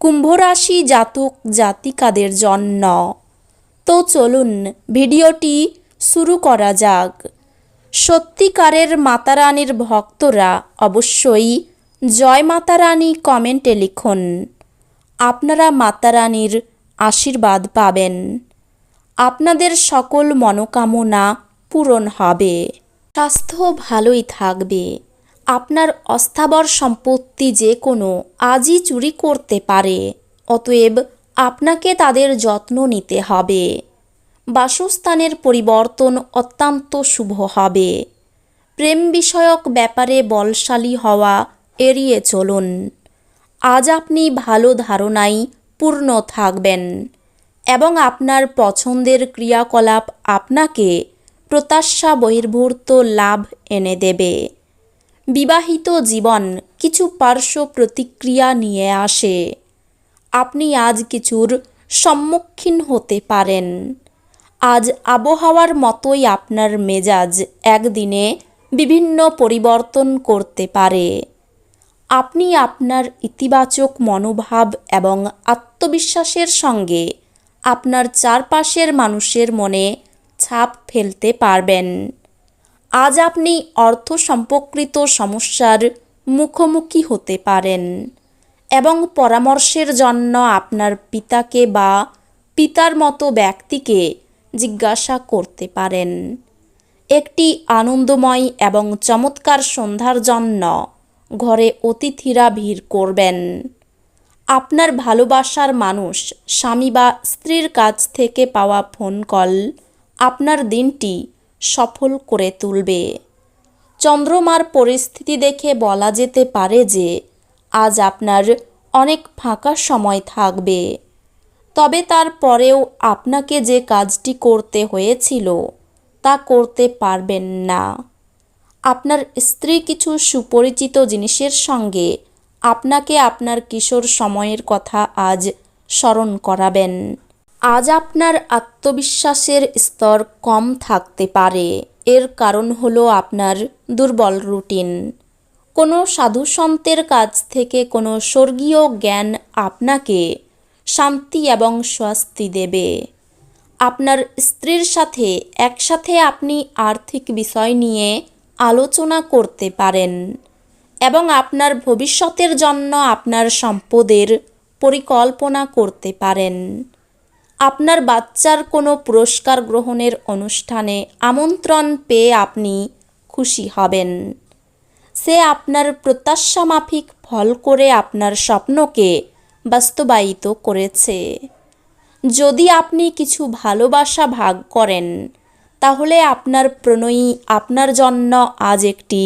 কুম্ভ রাশি জাতক জাতিকাদের জন্য। তো চলুন ভিডিওটি শুরু করা যাক। সত্যিকারের মাতারানীর ভক্তরা অবশ্যই জয় মাতারানী কমেন্টে লিখুন। আপনারা মাতারানীর আশীর্বাদ পাবেন। আপনাদের সকল মনোকামনা পূরণ হবে। স্বাস্থ্য ভালোই থাকবে। আপনার অস্থাবর সম্পত্তি যে কোনো আজই চুরি করতে পারে, অতএব আপনাকে তাদের যত্ন নিতে হবে। বাসস্থানের পরিবর্তন অত্যন্ত শুভ হবে। প্রেম বিষয়ক ব্যাপারে বলশালী হওয়া এড়িয়ে চলুন। আজ আপনি ভালো ধারণায় পূর্ণ থাকবেন এবং আপনার পছন্দের ক্রিয়াকলাপ আপনাকে প্রত্যাশা বহির্ভূত লাভ এনে দেবে। বিবাহিত জীবন কিছু পার্শ্ব প্রতিক্রিয়া নিয়ে আসে। আপনি আজ কিছুর সম্মুখীন হতে পারেন। আজ আবহাওয়ার মতোই আপনার মেজাজ একদিনে বিভিন্ন পরিবর্তন করতে পারে। আপনি আপনার ইতিবাচক মনোভাব এবং আত্মবিশ্বাসের সঙ্গে আপনার চারপাশের মানুষের মনে ছাপ ফেলতে পারবেন। আজ আপনি অর্থ সম্পর্কিত সমস্যার মুখোমুখি হতে পারেন এবং পরামর্শের জন্য আপনার পিতাকে বা পিতার মতো ব্যক্তিকে জিজ্ঞাসা করতে পারেন। একটি আনন্দময় এবং চমৎকার সন্ধ্যার জন্য ঘরে অতিথিরা ভিড় করবেন। আপনার ভালোবাসার মানুষ, স্বামী বা স্ত্রীর কাছ থেকে পাওয়া ফোন কল, আপনার দিনটি সফল করে তুলবে। চন্দ্রমার পরিস্থিতি দেখে বলা যেতে পারে যে, আজ আপনার অনেক ফাঁকা সময় থাকবে। তবে তারপরেও আপনাকে যে কাজটি করতে হয়েছিল, তা করতে পারবেন না। আপনার স্ত্রী কিছু সুপরিচিত জিনিসের সঙ্গে আপনাকে আপনার কিশোর সময়ের কথা আজ স্মরণ করাবেন। আজ আপনার আত্মবিশ্বাসের স্তর কম থাকতে পারে। এর কারণ হলো আপনার দুর্বল রুটিন। কোনো সাধু সন্তের কাছ থেকে কোনো স্বর্গীয় জ্ঞান আপনাকে শান্তি এবং স্বস্তি দেবে। আপনার স্ত্রীর সাথে, একসাথে আপনি আর্থিক বিষয় নিয়ে আলোচনা করতে পারেন এবং আপনার ভবিষ্যতের জন্য আপনার সম্পদের পরিকল্পনা করতে পারেন। আপনার বাচ্চার কোনো পুরস্কার গ্রহণের অনুষ্ঠানে আমন্ত্রণ পেয়ে আপনি খুশি হবেন। সে আপনার প্রত্যাশা মাফিক ফল করে আপনার স্বপ্নকে বাস্তবায়িত করেছে। যদি আপনি কিছু ভালোবাসা ভাগ করেন, তাহলে আপনার প্রণয়ী আপনার জন্য আজ একটি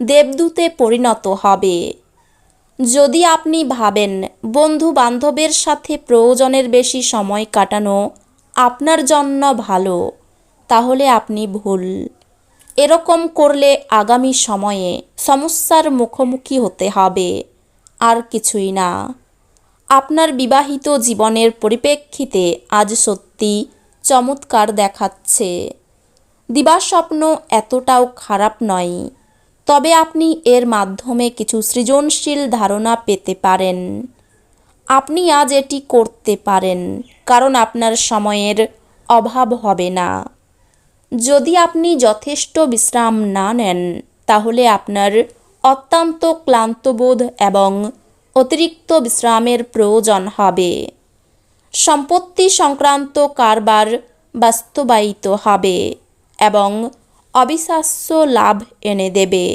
দেবদূতে পরিণত হবে। যদি আপনি ভাবেন বন্ধু বান্ধবের সাথে প্রয়োজনের বেশি সময় কাটানো আপনার জন্য ভালো, তাহলে আপনি ভুল। এরকম করলে আগামী সময়ে সমস্যার মুখোমুখি হতে হবে, আর কিছুই না। আপনার বিবাহিত জীবনের পরিপ্রেক্ষিতে আজ সত্যি চমৎকার দেখাচ্ছে। দিবাস্বপ্ন এতটাও খারাপ নয়। তবে আপনি এর মাধ্যমে কিছু সৃজনশীল ধারণা পেতে পারেন। আপনি আজ এটি করতে পারেন, কারণ আপনার সময়ের অভাব হবে না। যদি আপনি যথেষ্ট বিশ্রাম না নেন, তাহলে আপনার অত্যন্ত ক্লান্তবোধ এবং অতিরিক্ত বিশ্রামের প্রয়োজন হবে। সম্পত্তি সংক্রান্ত কারবার বাস্তবায়িত হবে এবং অবিশ্বাস্য লাভ এনে দেবে।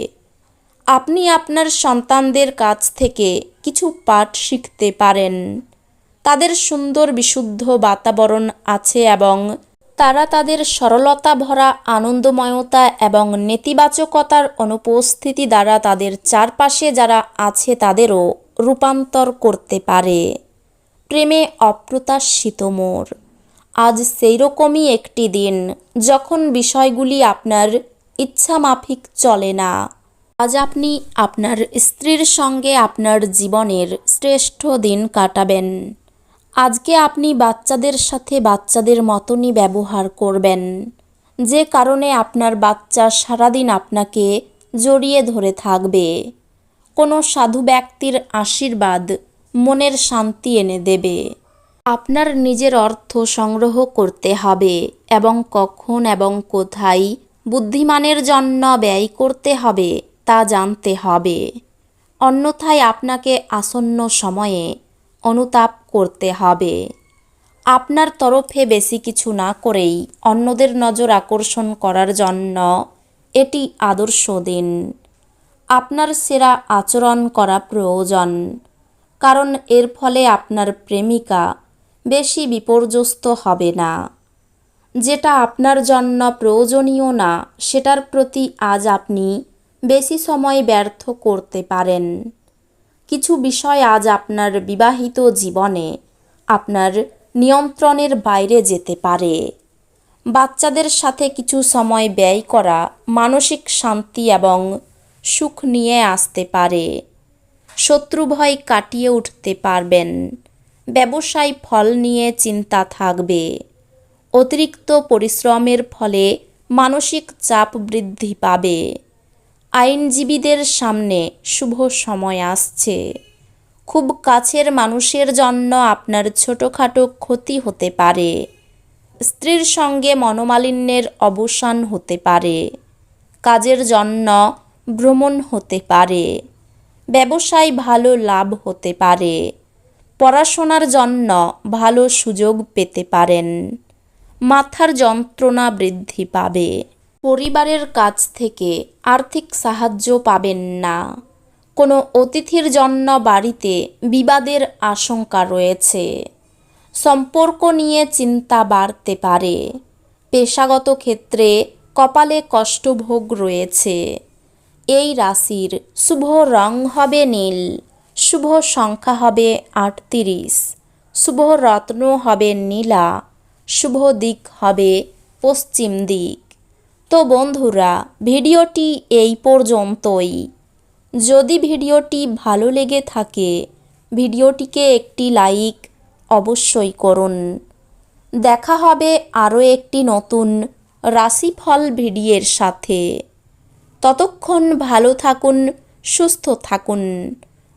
আপনি আপনার সন্তানদের কাছ থেকে কিছু পাঠ শিখতে পারেন। তাদের সুন্দর বিশুদ্ধ বাতাবরণ আছে এবং তারা তাদের সরলতা ভরা আনন্দময়তা এবং নেতিবাচকতার অনুপস্থিতি দ্বারা তাদের চারপাশে যারা আছে তাদেরও রূপান্তর করতে পারে। প্রেমে অপ্রত্যাশিত মোড় আজ সেই রকমই একটি দিন, যখন বিষয়গুলি আপনার ইচ্ছামাফিক চলে না। আজ আপনি আপনার স্ত্রীর সঙ্গে আপনার জীবনের শ্রেষ্ঠ দিন কাটাবেন। আজকে আপনি বাচ্চাদের সাথে বাচ্চাদের মতনই ব্যবহার করবেন। যে কারণে আপনার বাচ্চা সারাদিন আপনাকে জড়িয়ে ধরে থাকবে। কোনো সাধু ব্যক্তির আশীর্বাদ, মনের শান্তি এনে দেবে। আপনার নিজের অর্থ সংগ্রহ করতে হবে এবং কখন এবং কোথায় বুদ্ধিমানের জন্য ব্যয় করতে হবে তা জানতে হবে। অন্যথায় আপনাকে আসন্ন সময়ে অনুতাপ করতে হবে। আপনার তরফে বেশি কিছু না করেই অন্যদের নজর আকর্ষণ করার জন্য এটি আদর্শ দিন। আপনার সেরা আচরণ করা প্রয়োজন, কারণ এর ফলে আপনার প্রেমিকা বেশি বিপর্যস্ত হবে না। যেটা আপনার জন্য প্রয়োজনীয় না, সেটার প্রতি আজ আপনি বেশি সময় ব্যর্থ করতে পারেন। কিছু বিষয় আজ আপনার বিবাহিত জীবনে আপনার নিয়ন্ত্রণের বাইরে যেতে পারে। বাচ্চাদের সাথে কিছু সময় ব্যয় করা মানসিক শান্তি এবং সুখ নিয়ে আসতে পারে। শত্রু ভয় কাটিয়ে উঠতে পারবেন। ব্যবসায় ফল নিয়ে চিন্তা থাকবে। অতিরিক্ত পরিশ্রমের ফলে মানসিক চাপ বৃদ্ধি পাবে। আইনজীবীদের সামনে শুভ সময় আসছে। খুব কাছের মানুষের জন্য আপনার ছোটোখাটো ক্ষতি হতে পারে। স্ত্রীর সঙ্গে মনোমালিন্যের অবসান হতে পারে। কাজের জন্য ভ্রমণ হতে পারে। ব্যবসায় ভালো লাভ হতে পারে। পড়াশোনার জন্য ভালো সুযোগ পেতে পারেন। মাথার যন্ত্রণা বৃদ্ধি পাবে। পরিবারের কাছ থেকে আর্থিক সাহায্য পাবেন না। কোনো অতিথির জন্য বাড়িতে বিবাদের আশঙ্কা রয়েছে। সম্পর্ক নিয়ে চিন্তা বাড়তে পারে। পেশাগত ক্ষেত্রে কপালে কষ্টভোগ রয়েছে। এই রাশির শুভ রং হবে নীল। শুভ সংখ্যা হবে আটত্রিশ। শুভ রত্ন হবে নীলা। শুভ দিক হবে পশ্চিম দিক। তো বন্ধুরা, ভিডিওটি এই পর্যন্তই। যদি ভিডিওটি ভালো লেগে থাকে, ভিডিওটিকে একটি লাইক অবশ্যই করুন। দেখা হবে আরও একটি নতুন রাশিফল ভিডিওর সাথে। ততক্ষণ ভালো থাকুন, সুস্থ থাকুন।